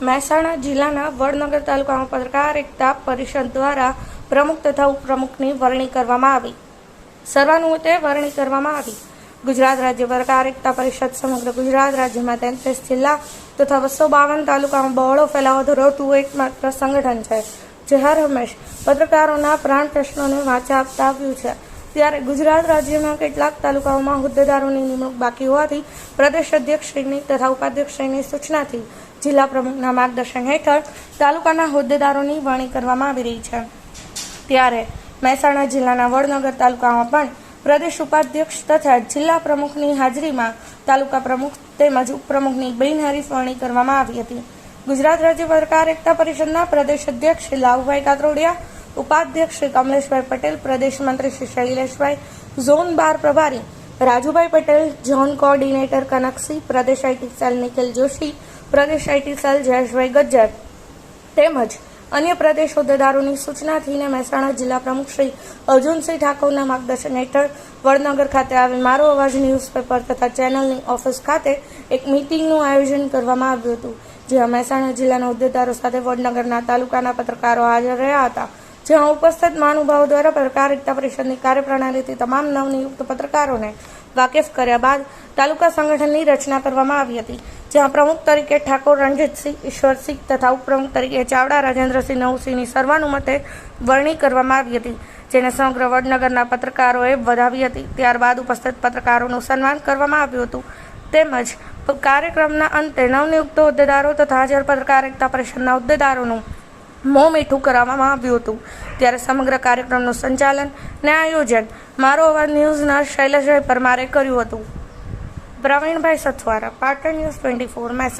મહેસાણા જિલ્લાના વડનગર તાલુકામાં પત્રકાર એકતા પરિષદ દ્વારા પ્રમુખ તથા ઉપપ્રમુખની વરણી કરવામાં આવી. સર્વાનુમતે વરણી કરવામાં આવી. ગુજરાત રાજ્ય પત્રકાર એકતા પરિષદ સમગ્ર ગુજરાત રાજ્યમાં તેત્રીસ જિલ્લા તથા બસો બાવન તાલુકામાં બહોળો ફેલાવો ધરાવતું એકમાત્ર સંગઠન છે. જે હર હંમેશ પત્રકારોના પ્રાણ પ્રશ્નોને વાંચા આપતા આવ્યું છે. ત્યારે ગુજરાત રાજ્યમાં કેટલાક તાલુકાઓમાં હોદ્દેદારોની નિમણૂક બાકી હોવાથી પ્રદેશ અધ્યક્ષશ્રીની તથા ઉપાધ્યક્ષશ્રીની સૂચનાથી જિલ્લા પ્રમુખના માર્ગદર્શન હેઠળ તાલુકાના હોદ્દેદારોની વરણી કરવામાં આવી રહી છે. ત્યારે મહેસાણા જિલ્લાના વડનગર તાલુકામાં પણ પ્રદેશ ઉપાધ્યક્ષ તથા જિલ્લા પ્રમુખની હાજરીમાં તાલુકા પ્રમુખ તેમજ ઉપપ્રમુખની બિનહરીફ વરણી કરવામાં આવી હતી. ગુજરાત રાજ્ય પત્રકાર એકતા પરિષદના પ્રદેશ અધ્યક્ષ શ્રી કાતરોડિયા ઉપાધ્યક્ષ શ્રી કમલેશભાઈ પટેલ, પ્રદેશ મંત્રી શ્રી શૈલેષભાઈ, ઝોન બાર પ્રભારી રાજુભાઈ પટેલ, ઝોન કોઓર્ડિનેટર કનકસિંહ, પ્રદેશ IT cell Nikhil Joshi, Pradesh IT cell Jayeshbhai Gajjar તેમજ અન્ય પ્રદેશ હોદ્દેદારોની સૂચનાથી મહેસાણા જિલ્લા પ્રમુખ શ્રી અર્જુનસિંહ ઠાકોરના માર્ગદર્શન હેઠળ વડનગર ખાતે આવેલ મારો અવાજ ન્યૂઝપેપર તથા ચેનલની ઓફિસ ખાતે એક મિટિંગનું આયોજન કરવામાં આવ્યું હતું, જ્યાં મહેસાણા જિલ્લાના હોદ્દેદારો સાથે વડનગરના તાલુકાના પત્રકારો હાજર રહ્યા હતા. જ્યાં ઉપસ્થિત મહાનુભાવો દ્વારા પત્રકારિતા પરિષદની કાર્યપ્રણાલીથી તમામ નવનિયુક્ત પત્રકારોને વાકેફ કર્યા બાદ તાલુકા સંગઠનની રચના કરવામાં આવી હતી, જ્યાં પ્રમુખ તરીકે ઠાકોર રણજીતસિંહ, ઈશ્વરસિંહ તથા ઉપપ્રમુખ તરીકે ચાવડા રાજેન્દ્રસિંહ નવસિંહની સર્વાનુમતે વરણી કરવામાં આવી હતી, જેને સમગ્ર વડનગરના પત્રકારોએ વધાવી હતી. ત્યારબાદ ઉપસ્થિત પત્રકારોનું સન્માન કરવામાં આવ્યું હતું. તેમજ કાર્યક્રમના અંતે નવનિયુક્ત હોદ્દેદારો તથા હાજર પત્રકારિતા પરિષદના હોદ્દેદારોનું મોં મીઠું કરાવવામાં આવ્યું હતું. ત્યારે સમગ્ર કાર્યક્રમનું સંચાલન ને આયોજન મારો અવાજ ન્યૂઝના શૈલેષભાઈ પરમારે કર્યું હતું. Pravinbhai Sathvara, Patan news twenty four, Mehsana.